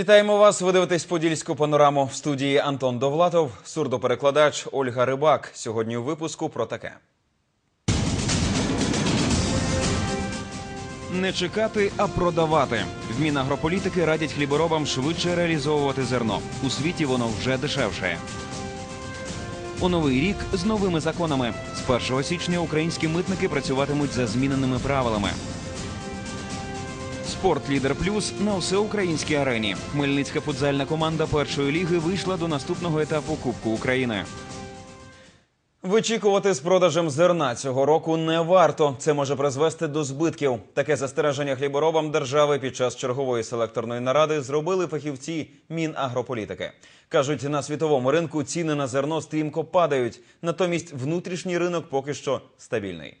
Вітаємо вас. Ви дивитесь подільську панораму в студії Антон Довлатов, сурдоперекладач Ольга Рибак. Сьогодні у випуску про таке. Не чекати, а продавати. В Мінагрополітики радять хліборобам швидше реалізовувати зерно. У світі воно вже дешевше. У новий рік з новими законами. З 1 січня українські митники працюватимуть за зміненими правилами. Спорт Лідер Плюс на всеукраїнській арені. Хмельницька футзальна команда першої ліги вийшла до наступного етапу Кубку України. Вичікувати з продажем зерна цього року не варто. Це може призвести до збитків. Таке застереження хліборобам держави під час чергової селекторної наради зробили фахівці Мінагрополітики. кажуть, на світовому ринку ціни на зерно стрімко падають. Натомість внутрішній ринок поки що стабільний.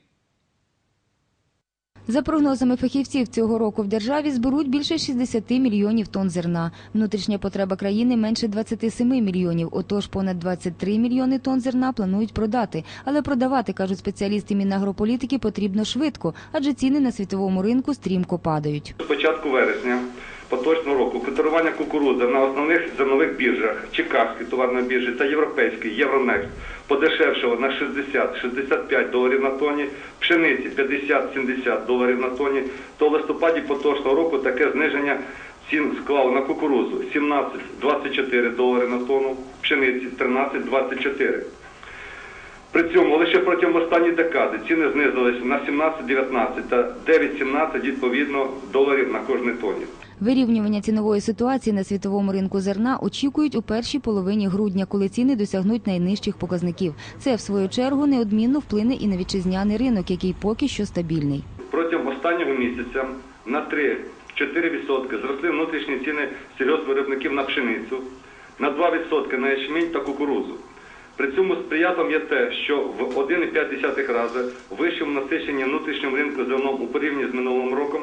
За прогнозами фахівців, цього року в державі зберуть більше 60 мільйонів тонн зерна. Внутрішня потреба країни менше 27 мільйонів. Отож, понад 23 мільйони тонн зерна планують продати. Але продавати, кажуть спеціалісти Мінагрополітики, потрібно швидко, адже ціни на світовому ринку стрімко падають. З початку вересня поточного року котирування кукурудзи на основних зернових біржах Чикагської товарної біржі та Європейській Євронекст подешевшало на 60-65 доларів на тонні, пшениці 50-70 доларів на тонні, то в листопаді поточного року таке зниження цін склало на кукурудзу 17-24 долари на тонну, пшениці 13-24. При цьому лише протягом останньої декади ціни знизилися на 17-19 та 9-17 відповідно доларів на кожний тонні. Вирівнювання цінової ситуації на світовому ринку зерна очікують у першій половині грудня, коли ціни досягнуть найнижчих показників. Це, в свою чергу, неодмінно вплине і на вітчизняний ринок, який поки що стабільний. Протягом останнього місяця на 3-4% зросли внутрішні ціни сільгоспвиробників на пшеницю, на 2% на ячмінь та кукурудзу. При цьому сприятом є те, що в 1,5 рази вищому насиченні внутрішнього ринку зерном у порівнянні з минулим роком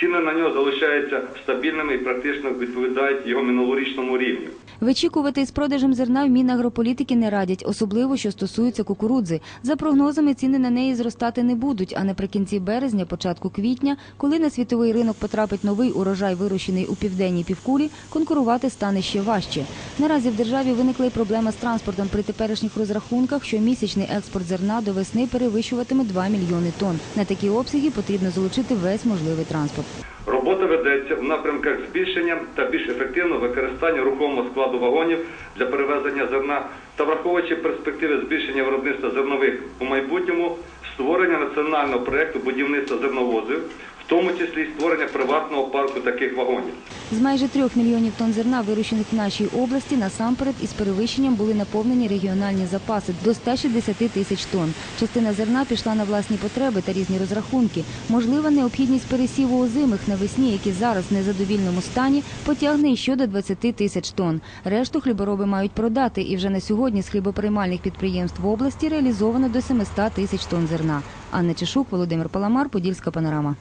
ціни на нього залишаються стабільними і практично відповідають його минулорічному рівню. Вичікувати з продажем зерна в Мінагрополітики не радять, особливо що стосується кукурудзи. За прогнозами, ціни на неї зростати не будуть, а наприкінці березня, початку квітня, коли на світовий ринок потрапить новий урожай, вирощений у південній півкулі, конкурувати стане ще важче. Наразі в державі виникла й проблема з транспортом при теперішніх розрахунках, що місячний експорт зерна до весни перевищуватиме 2 мільйони тонн. На такі обсяги потрібно залучити весь можливий транспорт. Робота ведеться в напрямках збільшення та більш ефективного використання рухомого складу вагонів для перевезення зерна та враховуючи перспективи збільшення виробництва зернових у майбутньому, створення національного проєкту будівництва зерновозів, тому числі й створення приватного парку таких вагонів. З майже трьох мільйонів тонн зерна, вирощених в нашій області, насамперед із перевищенням були наповнені регіональні запаси до 160 тисяч тонн. Частина зерна пішла на власні потреби та різні розрахунки. Можлива необхідність пересіву озимих навесні, які зараз в незадовільному стані, потягне і щодо 20 тисяч тонн. Решту хлібороби мають продати, і вже на сьогодні з хлібоприймальних підприємств в області реалізовано до 700 тисяч тонн зерна. Анна Чешук, Володимир Паламар, Подільська панорама.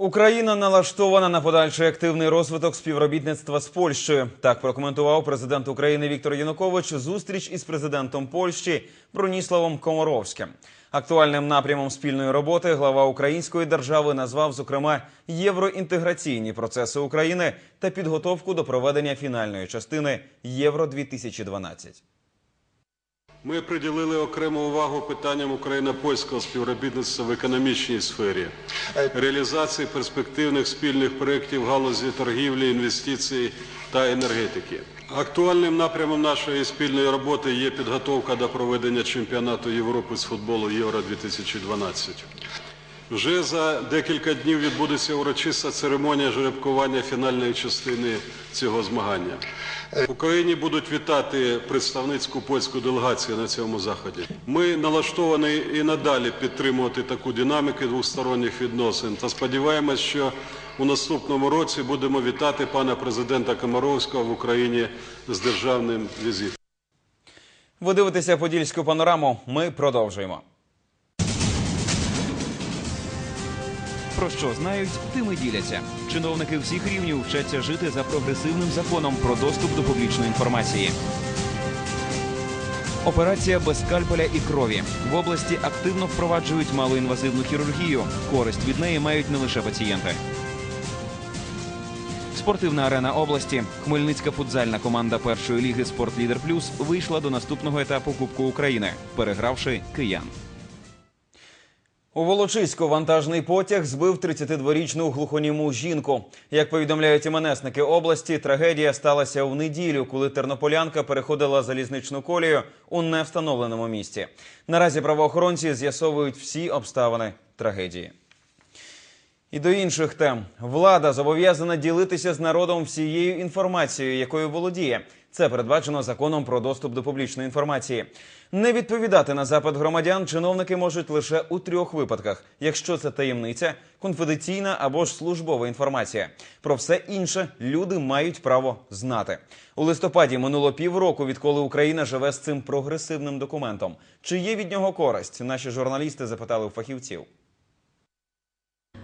Україна налаштована на подальший активний розвиток співробітництва з Польщею. Так прокоментував президент України Віктор Янукович зустріч із президентом Польщі Броніславом Комаровським. Актуальним напрямом спільної роботи глава української держави назвав зокрема євроінтеграційні процеси України та підготовку до проведення фінальної частини Євро 2012 Ми приділили окрему увагу питанням україно-польського співробітництва в економічній сфері, реалізації перспективних спільних проєктів в галузі торгівлі, інвестицій та енергетики. Актуальним напрямом нашої спільної роботи є підготовка до проведення чемпіонату Європи з футболу Євро 2012. Вже за декілька днів відбудеться урочиста церемонія жеребкування фінальної частини цього змагання. В Україні будуть вітати представницьку польську делегацію на цьому заході. Ми налаштовані і надалі підтримувати таку динаміку двосторонніх відносин та сподіваємось, що у наступному році будемо вітати пана президента Комаровського в Україні з державним візитом. Ви дивитеся подільську панораму. Ми продовжуємо. Про що знають, тим і діляться. Чиновники всіх рівнів вчаться жити за прогресивним законом про доступ до публічної інформації. Операція без скальпеля і крові в області активно впроваджують малоінвазивну хірургію. Користь від неї мають не лише пацієнти. Спортивна арена області. Хмельницька футзальна команда першої ліги Спортлідер Плюс вийшла до наступного етапу Кубку України, перегравши киян. У Волочиську вантажний потяг збив 32-річну глухоніму жінку. Як повідомляють іменесники області, трагедія сталася в неділю, коли тернополянка переходила залізничну колію у невстановленому місці. Наразі правоохоронці з'ясовують всі обставини трагедії. І до інших тем влада зобов'язана ділитися з народом всією інформацією, якою володіє. Це передбачено законом про доступ до публічної інформації. Не відповідати на запит громадян чиновники можуть лише у трьох випадках: якщо це таємниця, конфіденційна або ж службова інформація. Про все інше люди мають право знати. У листопаді минуло півроку, відколи Україна живе з цим прогресивним документом. Чи є від нього користь? Наші журналісти запитали у фахівців.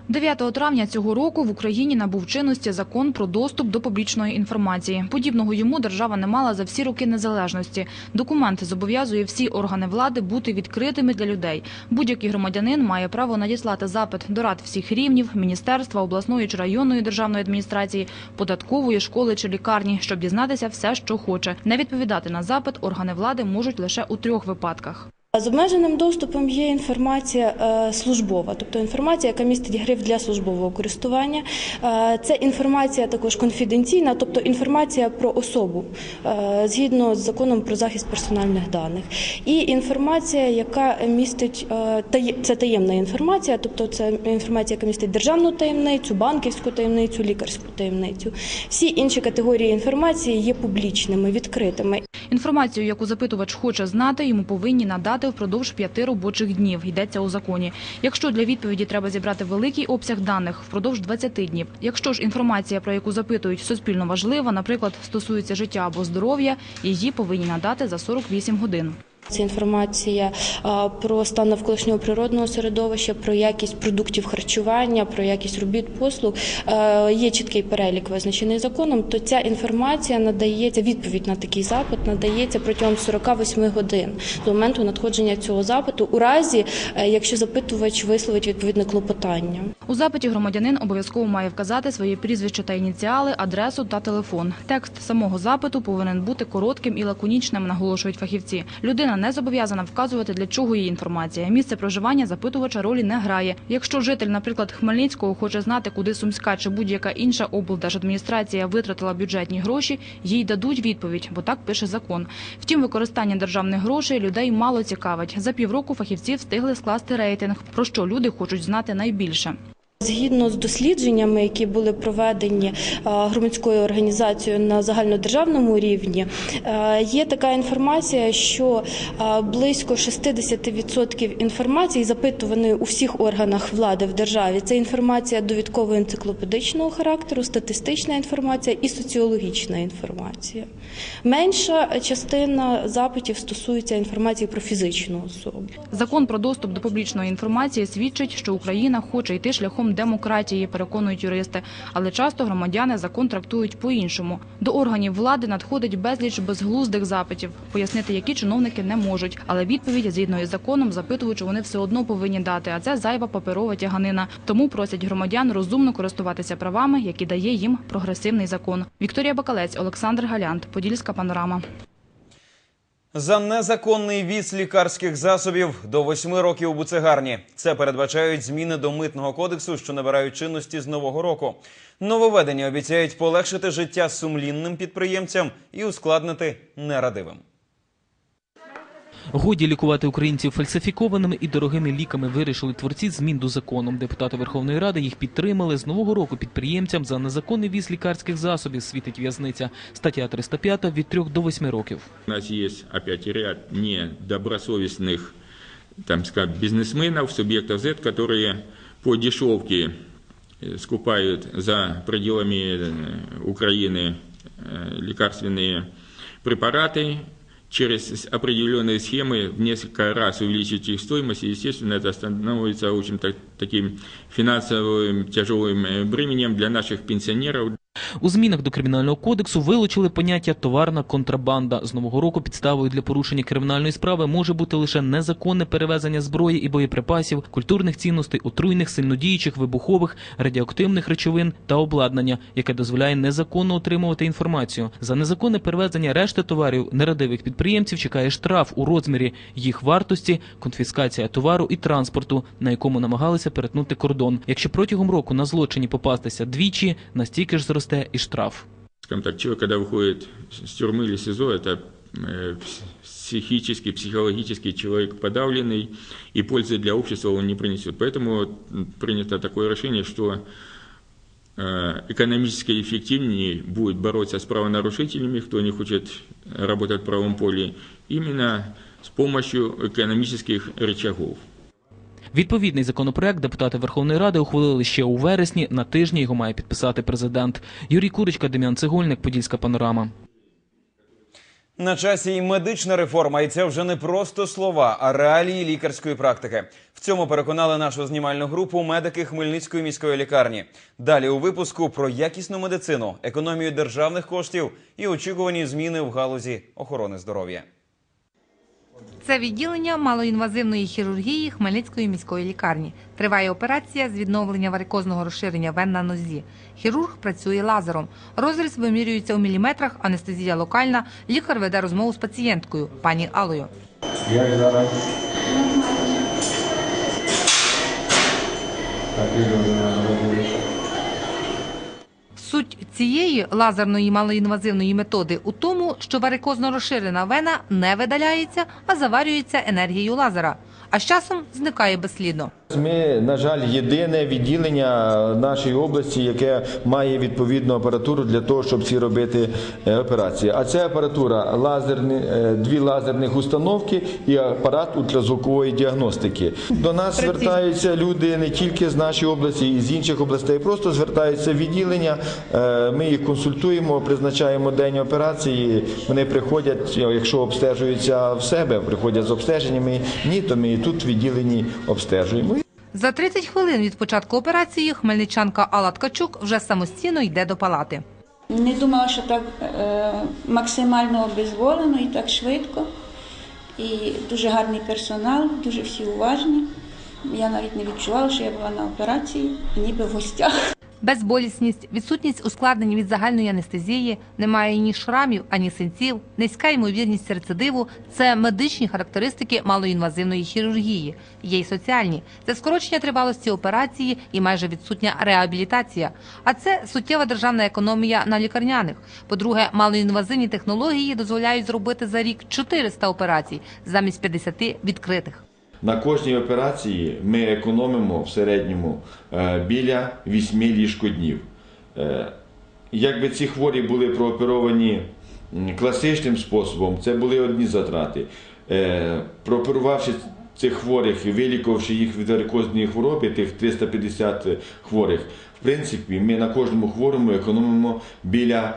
9 травня цього року в Україні набув чинності закон про доступ до публічної інформації. Подібного йому держава не мала за всі роки незалежності. Документ зобов'язує всі органи влади бути відкритими для людей. Будь-який громадянин має право надіслати запит до рад всіх рівнів, міністерства, обласної чи районної державної адміністрації, податкової школи чи лікарні, щоб дізнатися все, що хоче. Не відповідати на запит органи влади можуть лише у трьох випадках. З обмеженим доступом є інформація е, службова, тобто інформація, яка містить гриф для службового користування. Е, Це інформація також конфіденційна, тобто інформація про особу е, згідно з законом про захист персональних даних. І інформація, яка містить це таємна інформація, тобто це інформація, яка містить державну таємницю, банківську таємницю, лікарську таємницю. Всі інші категорії інформації є публічними, відкритими. Інформацію, яку запитувач хоче знати, йому повинні надати впродовж п'яти робочих днів. Йдеться у законі. Якщо для відповіді треба зібрати великий обсяг даних впродовж 20 днів. Якщо ж інформація, про яку запитують, суспільно важлива, наприклад, стосується життя або здоров'я, її повинні надати за 48 годин. Це інформація про стан навколишнього природного середовища, про якість продуктів харчування, про якість робіт послуг. Є чіткий перелік, визначений законом. То ця інформація надається, відповідь на такий запит надається протягом 48 годин з моменту надходження цього запиту, у разі е, якщо запитувач висловить відповідне клопотання. У запиті громадянин обов'язково має вказати своє прізвище та ініціали, адресу та телефон. Текст самого запиту повинен бути коротким і лаконічним, наголошують фахівці. Людина не зобов'язана вказувати, для чого її інформація. Місце проживання запитувача ролі не грає. Якщо житель, наприклад, Хмельницького хоче знати, куди Сумська чи будь-яка інша облдержадміністрація витратила бюджетні гроші, їй дадуть відповідь, бо так пише закон. Втім, використання державних грошей людей мало цікавить. За півроку фахівці встигли скласти рейтинг, про що люди хочуть знати найбільше. Згідно з дослідженнями, які були проведені е, громадською організацією на загальнодержавному рівні, е, є така інформація, що е, близько 60% інформації, запитуваної у всіх органах влади в державі, це інформація довідково-енциклопедичного характеру, статистична інформація і соціологічна інформація. Менша частина запитів стосується інформації про фізичну особу. Закон про доступ до публічної інформації свідчить, що Україна хоче йти шляхом демократії, переконують юристи. Але часто громадяни закон трактують по-іншому. До органів влади надходить безліч безглуздих запитів, пояснити, які чиновники не можуть. Але відповідь згідно із законом запитувачу вони все одно повинні дати. А це зайва паперова тяганина. Тому просять громадян розумно користуватися правами, які дає їм прогресивний закон. Вікторія Бакалець, Олександр Галянт, Подільська панорама. За незаконний віз лікарських засобів до восьми років у буцегарні. Це передбачають зміни до митного кодексу, що набирають чинності з нового року. Нововведення обіцяють полегшити життя сумлінним підприємцям і ускладнити нерадивим. Годі лікувати українців фальсифікованими і дорогими ліками вирішили творці змін до закону. Депутати Верховної Ради їх підтримали. З нового року підприємцям за незаконний віз лікарських засобів світить в'язниця. Стаття 305 від 3 до 8 років. У нас есть опять ряд недобросовестных там, скажем, бизнесменов, субъектов Z, которые по дешевке э, скупают за пределами э, Украины э, лекарственные препараты Через определенные схемы в несколько раз увеличить их стоимость, и, естественно, это становится очень так- таким финансовым тяжелым э, бременем для наших пенсионеров. У змінах до кримінального кодексу вилучили поняття товарна контрабанда. З нового року підставою для порушення кримінальної справи може бути лише незаконне перевезення зброї і боєприпасів, культурних цінностей, отруйних, сильнодіючих, вибухових, радіоактивних речовин та обладнання, яке дозволяє незаконно отримувати інформацію. За незаконне перевезення решти товарів нерадивих підприємців чекає штраф у розмірі їх вартості, конфіскація товару і транспорту, на якому намагалися перетнути кордон. Якщо протягом року на злочині попастися двічі, настільки ж зросте і штраф. Скажем так, человек, когда выходит с тюрьмы или СИЗО, это э, пс- психически, психологически человек подавленный, и пользы для общества он не принесет. Поэтому принято такое решение, что э, экономически эффективнее будет бороться с правонарушителями, кто не хочет работать в правом поле, именно с помощью экономических рычагов. Відповідний законопроект депутати Верховної Ради ухвалили ще у вересні. На тижні його має підписати президент. Юрій Курочка, Дем'ян Цегольник, Подільська панорама. На часі і медична реформа, і це вже не просто слова, а реалії лікарської практики. В цьому переконали нашу знімальну групу медики Хмельницької міської лікарні. Далі у випуску про якісну медицину, економію державних коштів і очікувані зміни в галузі охорони здоров'я. Це відділення малоінвазивної хірургії Хмельницької міської лікарні. Триває операція з відновлення варикозного розширення вен на нозі. Хірург працює лазером. Розріз вимірюється у міліметрах, анестезія локальна. Лікар веде розмову з пацієнткою, пані Алою. Як зараз? Так. Суть цієї лазерної малоінвазивної методи у тому, що варикозно розширена вена не видаляється, а заварюється енергією лазера. А з часом зникає безслідно. Ми, на жаль, єдине відділення нашої області, яке має відповідну апаратуру для того, щоб ці робити е, операції. А це апаратура лазерні, е, дві лазерних установки і апарат ультразвукової діагностики. До нас звертаються люди не тільки з нашої області, і з інших областей. Просто звертаються в відділення. е, Ми їх консультуємо, призначаємо день операції. Вони приходять, якщо обстежуються в себе, приходять з обстеженнями. Ні, то ми і тут в відділенні обстежуємо. За 30 хвилин від початку операції хмельничанка Алла Ткачук вже самостійно йде до палати. Не думала, що так е, максимально обезволено і так швидко. І дуже гарний персонал, дуже всі уважні. Я навіть не відчувала, що я була на операції, ніби в гостях. Безболісність, відсутність ускладнень від загальної анестезії, немає ні шрамів, ані синців, низька ймовірність рецидиву це медичні характеристики малоінвазивної хірургії. Є й соціальні. Це скорочення тривалості операції і майже відсутня реабілітація. А це суттєва державна економія на лікарняних. По-друге, малоінвазивні технології дозволяють зробити за рік 400 операцій замість 50 відкритих. На кожній операції ми економимо в середньому е, біля 8 ліжкоднів. Е, Якби ці хворі були прооперовані класичним способом, це були одні затрати. Е, Прооперувавши цих хворих і вилікувавши їх від варикозної хвороби, тих 350 хворих, в принципі, ми на кожному хворому економимо біля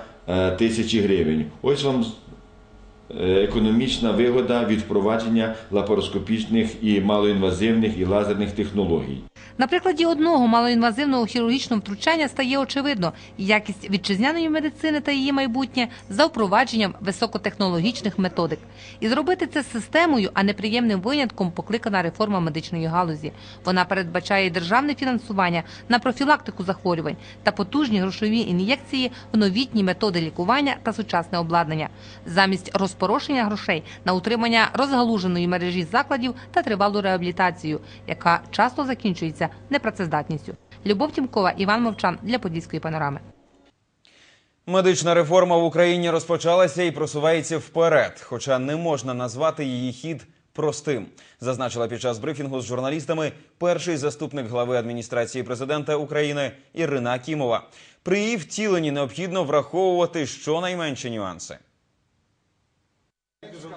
тисячі гривень. Ось вам економічна вигода від впровадження лапароскопічних і малоінвазивних і лазерних технологій. На прикладі одного малоінвазивного хірургічного втручання стає очевидно якість вітчизняної медицини та її майбутнє за впровадженням високотехнологічних методик. І зробити це системою, а не приємним винятком покликана реформа медичної галузі. Вона передбачає державне фінансування на профілактику захворювань та потужні грошові ін'єкції в новітні методи лікування та сучасне обладнання, замість розпорошення грошей на утримання розгалуженої мережі закладів та тривалу реабілітацію, яка часто закінчується непрацездатністю. Любов Тімкова, Іван Мовчан для Подільської панорами. Медична реформа в Україні розпочалася і просувається вперед, хоча не можна назвати її хід простим, зазначила під час брифінгу з журналістами перший заступник глави адміністрації президента України Ірина Кімова. При її втіленні необхідно враховувати щонайменші нюанси.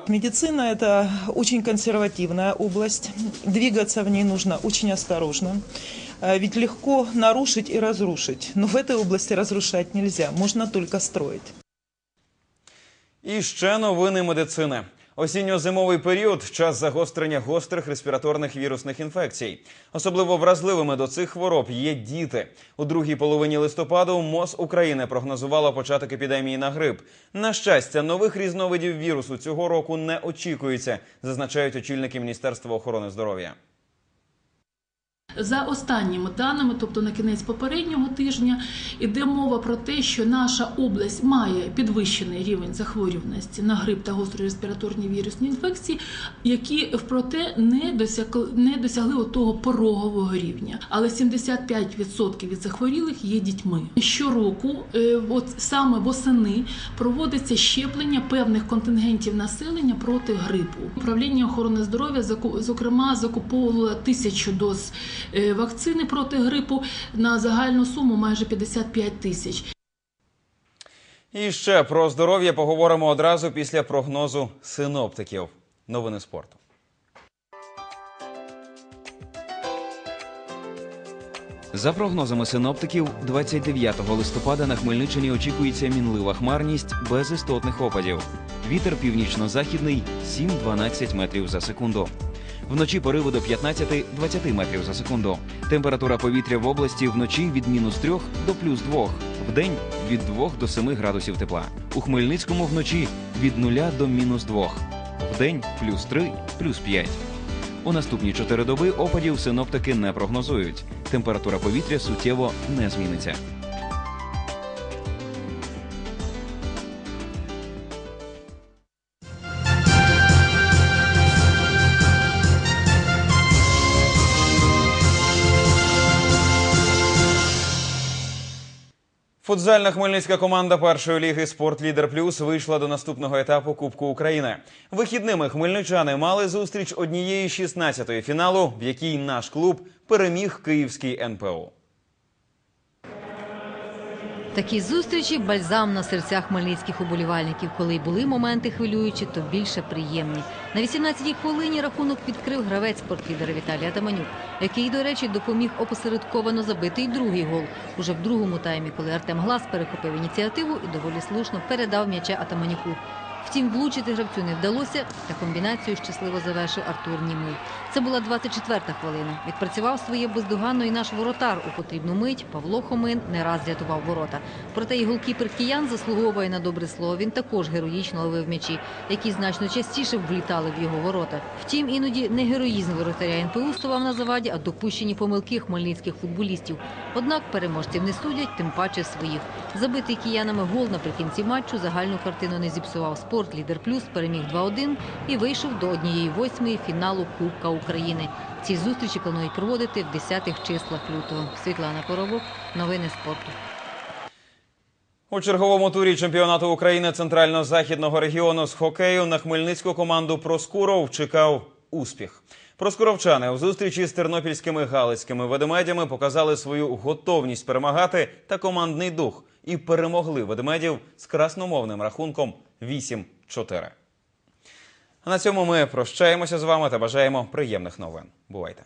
Медицина – это очень консервативная область. Двигаться в ней нужно очень осторожно. Э, Ведь легко нарушить и разрушить. Но в этой области разрушать нельзя. Можно только строить. І ще новини медицини. Осінньо-зимовий період час загострення гострих респіраторних вірусних інфекцій. Особливо вразливими до цих хвороб є діти. У другій половині листопаду МОЗ України прогнозувало початок епідемії на грип. На щастя, нових різновидів вірусу цього року не очікується, зазначають очільники Міністерства охорони здоров'я. За останніми даними, тобто на кінець попереднього тижня, іде мова про те, що наша область має підвищений рівень захворюваності на грип та гострі респіраторні вірусні інфекції, які проте не досягли, не досягли того порогового рівня. Але 75% від захворілих є дітьми. Щороку, е, от саме восени, проводиться щеплення певних контингентів населення проти грипу. Управління охорони здоров'я зокрема закуповувало тисячу доз вакцини проти грипу на загальну суму майже 55 тисяч. І ще про здоров'я поговоримо одразу після прогнозу синоптиків. Новини спорту. За прогнозами синоптиків, 29 листопада на Хмельниччині очікується мінлива хмарність без істотних опадів. Вітер північно-західний 7-12 метрів за секунду. Вночі пориви до 15-20 метрів за секунду. Температура повітря в області вночі від мінус 3 до плюс 2. Вдень від 2 до 7 градусів тепла. У Хмельницькому вночі від 0 до мінус 2. Вдень плюс 3, плюс 5. У наступні чотири доби опадів синоптики не прогнозують. Температура повітря суттєво не зміниться. Футзальна хмельницька команда першої ліги «Спортлідер Плюс вийшла до наступного етапу Кубку України. Вихідними хмельничани мали зустріч однієї 16-ї фіналу, в якій наш клуб переміг київський НПО. Такі зустрічі бальзам на серцях хмельницьких уболівальників. Коли й були моменти хвилюючі, то більше приємні. На 18-й хвилині рахунок відкрив гравець спортлідера Віталій Атаманюк, який, до речі, допоміг опосередковано забити й другий гол. Уже в другому таймі, коли Артем Глас перехопив ініціативу і доволі слушно передав м'яча Атаманюку. Втім, влучити гравцю не вдалося, та комбінацію щасливо завершив Артур Німий. Це була 24-та хвилина. Відпрацював своє бездоганно і наш воротар. У потрібну мить Павло Хомин не раз рятував ворота. Проте і голкіпер киян заслуговує на добре слово. Він також героїчно ловив м'ячі, які значно частіше влітали в його ворота. Втім, іноді не героїзм воротаря НПУ ставав на заваді, а допущені помилки хмельницьких футболістів. Однак переможців не судять, тим паче своїх. Забитий киянами гол наприкінці матчу загальну картину не зіпсував. Спорт Лідер Плюс переміг 2-1 і вийшов до однієї восьмої фіналу Кубка України. Ці зустрічі планують проводити в 10-х числах лютого. Світлана Коробок, новини спорту. У черговому турі чемпіонату України центрально-західного регіону з хокею на хмельницьку команду Проскуров чекав успіх. Проскуровчани у зустрічі з тернопільськими галицькими ведмедями показали свою готовність перемагати та командний дух і перемогли ведмедів з красномовним рахунком 8-4. А на цьому ми прощаємося з вами та бажаємо приємних новин. Бувайте!